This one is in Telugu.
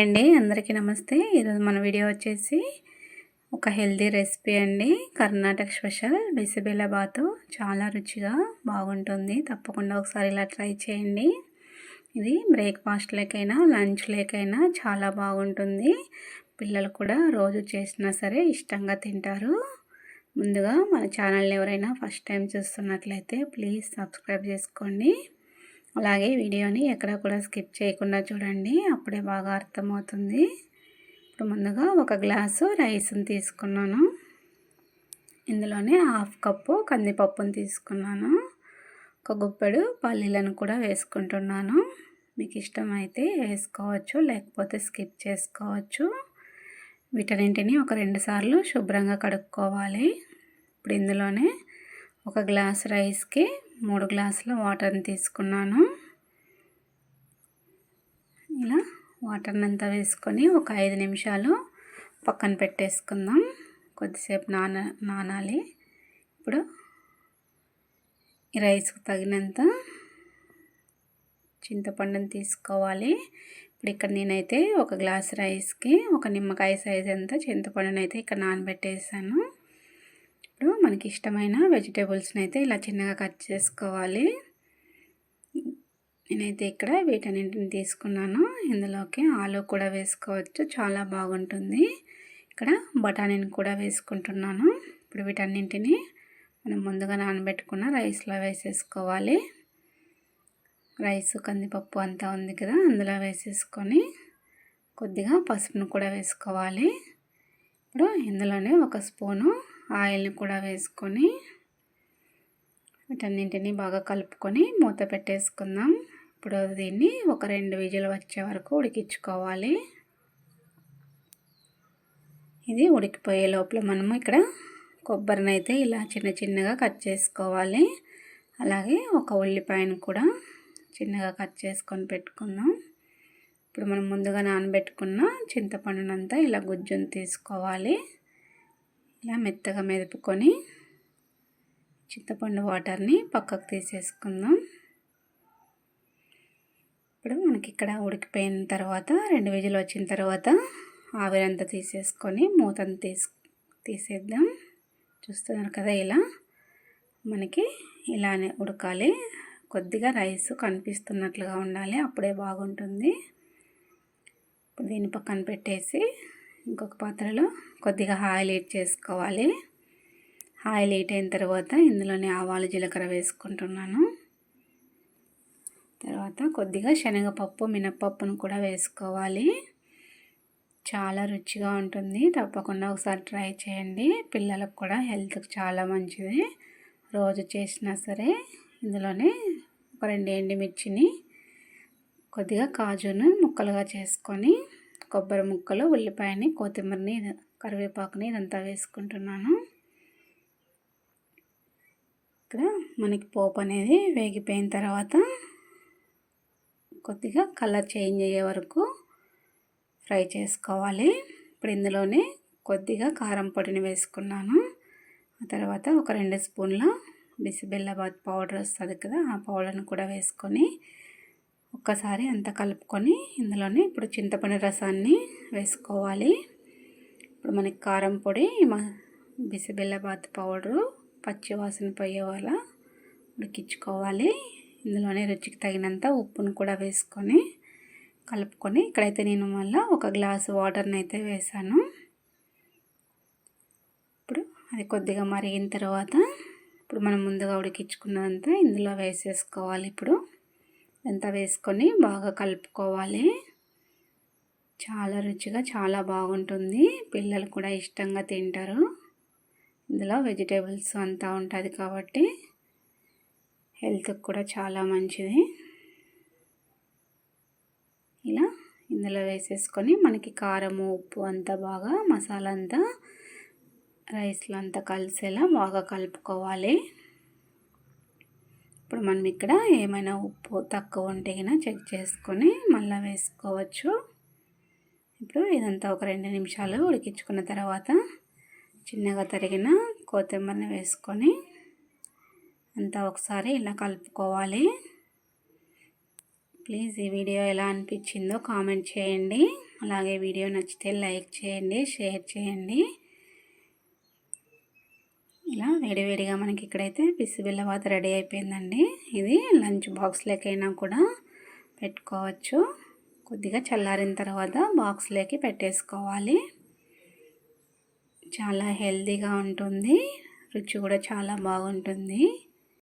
అండి. అందరికీ నమస్తే. ఈరోజు మన వీడియో వచ్చేసి ఒక హెల్దీ రెసిపీ అండి. కర్ణాటక స్పెషల్ బిసిబెల్లబాతు చాలా రుచిగా బాగుంటుంది. తప్పకుండా ఒకసారి ఇలా ట్రై చేయండి. ఇది బ్రేక్ఫాస్ట్ లేకైనా లంచ్ లేకైనా చాలా బాగుంటుంది. పిల్లలు కూడా రోజు చేసినా సరే ఇష్టంగా తింటారు. ముందుగా మన ఛానల్ని ఎవరైనా ఫస్ట్ టైం చూస్తున్నట్లయితే ప్లీజ్ సబ్స్క్రైబ్ చేసుకోండి. అలాగే వీడియోని ఎక్కడ కూడా స్కిప్ చేయకుండా చూడండి. అప్పుడే బాగా అర్థమవుతుంది. ఇప్పుడు ముందుగా ఒక గ్లాసు రైస్ని తీసుకున్నాను. ఇందులోనే హాఫ్ కప్పు కందిపప్పును తీసుకున్నాను. ఒక గుప్పెడు పల్లీలను కూడా వేసుకుంటున్నాను. మీకు ఇష్టమైతే వేసుకోవచ్చు లేకపోతే స్కిప్ చేసుకోవచ్చు. వీటన్నింటిని ఒక రెండు సార్లు శుభ్రంగా కడుక్కోవాలి. ఇప్పుడు ఇందులోనే ఒక గ్లాస్ రైస్కి మూడు గ్లాసుల వాటర్ని తీసుకున్నాను. ఇలా వాటర్ని అంతా వేసుకొని ఒక ఐదు నిమిషాలు పక్కన పెట్టేసుకుందాం. కొద్దిసేపు నాన నానాలి. ఇప్పుడు ఈ రైస్కు తగినంత చింతపండుని తీసుకోవాలి. ఇప్పుడు ఇక్కడ నేనైతే ఒక గ్లాస్ రైస్కి ఒక నిమ్మకాయ సైజ్ అంతా చింతపండుని అయితే ఇక్కడ నానబెట్టేసాను. మనకి ఇష్టమైన వెజిటేబుల్స్ని అయితే ఇలా చిన్నగా కట్ చేసుకోవాలి. నేనైతే ఇక్కడ వీటన్నింటిని తీసుకున్నాను. ఇందులోకి ఆలు కూడా వేసుకోవచ్చు. చాలా బాగుంటుంది. ఇక్కడ బఠానీని కూడా వేసుకుంటున్నాను. ఇప్పుడు వీటన్నింటిని మనం ముందుగా నానబెట్టుకున్న రైస్లో వేసేసుకోవాలి. రైస్ కందిపప్పు అంతా ఉంది కదా అందులో వేసేసుకొని కొద్దిగా పసుపును కూడా వేసుకోవాలి. ఇప్పుడు ఇందులోనే ఒక స్పూను ఆయిల్ని కూడా వేసుకొని వీటన్నింటినీ బాగా కలుపుకొని మూత పెట్టేసుకుందాం. ఇప్పుడు దీన్ని ఒక రెండు విజులు వచ్చే వరకు ఉడికించుకోవాలి. ఇది ఉడికిపోయే లోపల మనము ఇక్కడ కొబ్బరిని అయితే ఇలా చిన్న చిన్నగా కట్ చేసుకోవాలి. అలాగే ఒక ఉల్లిపాయను కూడా చిన్నగా కట్ చేసుకొని పెట్టుకుందాం. ఇప్పుడు మనం ముందుగా నానబెట్టుకున్న చింతపండునంతా ఇలా గుజ్జును తీసుకోవాలి. ఇలా మెత్తగా మెదుపుకొని చింతపండు వాటర్ని పక్కకు తీసేసుకుందాం. ఇప్పుడు మనకి ఇక్కడ ఉడికిపోయిన తర్వాత రెండు విజులు వచ్చిన తర్వాత ఆవిరంతా తీసేసుకొని మూతను తీసు తీసేద్దాం. చూస్తున్నారు కదా ఇలా మనకి ఇలానే ఉడకాలి. కొద్దిగా రైస్ కనిపిస్తున్నట్లుగా ఉండాలి. అప్పుడే బాగుంటుంది. ఇప్పుడు దీని పక్కన పెట్టేసి ఇంకొక పాత్రలో కొద్దిగా ఆయిల్ హీట్ చేసుకోవాలి. ఆయిల్ అయిన తర్వాత ఇందులోనే ఆవాలు జీలకర్ర వేసుకుంటున్నాను. తర్వాత కొద్దిగా శనగపప్పు మినప్పప్పును కూడా వేసుకోవాలి. చాలా రుచిగా ఉంటుంది. తప్పకుండా ఒకసారి ట్రై చేయండి. పిల్లలకు కూడా హెల్త్కి చాలా మంచిది. రోజు చేసినా సరే ఇందులోనే ఒక రెండు ఎండుమిర్చిని కొద్దిగా కాజును ముక్కలుగా చేసుకొని కొబ్బరి ముక్కలు ఉల్లిపాయని కొత్తిమీరని కరివేపాకుని ఇదంతా వేసుకుంటున్నాను. ఇక్కడ మనకి పోపు అనేది వేగిపోయిన తర్వాత కొద్దిగా కలర్ చేంజ్ అయ్యే వరకు ఫ్రై చేసుకోవాలి. ఇప్పుడు ఇందులోనే కొద్దిగా కారం పొడిని వేసుకున్నాను. ఆ తర్వాత ఒక రెండు స్పూన్ల బిసిబెల్లబాద్ పౌడర్ వస్తుంది కదా ఆ పౌడర్ని కూడా వేసుకొని ఒక్కసారి అంతా కలుపుకొని ఇందులోనే ఇప్పుడు చింతపండు రసాన్ని వేసుకోవాలి. ఇప్పుడు మనకి కారం పొడి బిసిబెల్లబాత్ పౌడరు పచ్చి వాసన పోయే వాళ్ళ ఉడికించుకోవాలి. ఇందులోనే రుచికి తగినంత ఉప్పును కూడా వేసుకొని కలుపుకొని ఇక్కడైతే నేను మళ్ళీ ఒక గ్లాసు వాటర్ని అయితే వేసాను. ఇప్పుడు అది కొద్దిగా మరిగిన తర్వాత ఇప్పుడు మనం ముందుగా ఉడికించుకున్నదంతా ఇందులో వేసేసుకోవాలి ఇప్పుడు. ఎంత వేసుకొని బాగా కలుపుకోవాలి. చాలా రుచిగా చాలా బాగుంటుంది. పిల్లలు కూడా ఇష్టంగా తింటారు. ఇందులో వెజిటేబుల్స్ అంతా ఉంటుంది కాబట్టి హెల్త్కి కూడా చాలా మంచిది. ఇలా ఇందులో వేసేసుకొని మనకి కారం ఉప్పు అంతా బాగా మసాలా అంతా రైస్లో అంతా కలిసేలా బాగా కలుపుకోవాలి. ఇప్పుడు మనం ఇక్కడ ఏమైనా ఉప్పు తక్కువ ఉంటే చెక్ చేసుకొని మళ్ళీ వేసుకోవచ్చు. ఇప్పుడు ఇదంతా ఒక రెండు నిమిషాలు ఉడికించుకున్న తర్వాత చిన్నగా తరిగిన కొత్తిమీరని వేసుకొని అంతా ఒకసారి ఇలా కలుపుకోవాలి. ప్లీజ్ ఈ వీడియో ఎలా అనిపించిందో కామెంట్ చేయండి. అలాగే వీడియో నచ్చితే లైక్ చేయండి షేర్ చేయండి. ఇలా వేడివేడిగా మనకి ఇక్కడైతే బిసిబిల్లవాత రెడీ అయిపోయిందండి. ఇది లంచ్ బాక్స్లోకైనా కూడా పెట్టుకోవచ్చు. కొద్దిగా చల్లారిన తర్వాత బాక్స్లోకి పెట్టేసుకోవాలి. చాలా హెల్తీగా ఉంటుంది. రుచి కూడా చాలా బాగుంటుంది.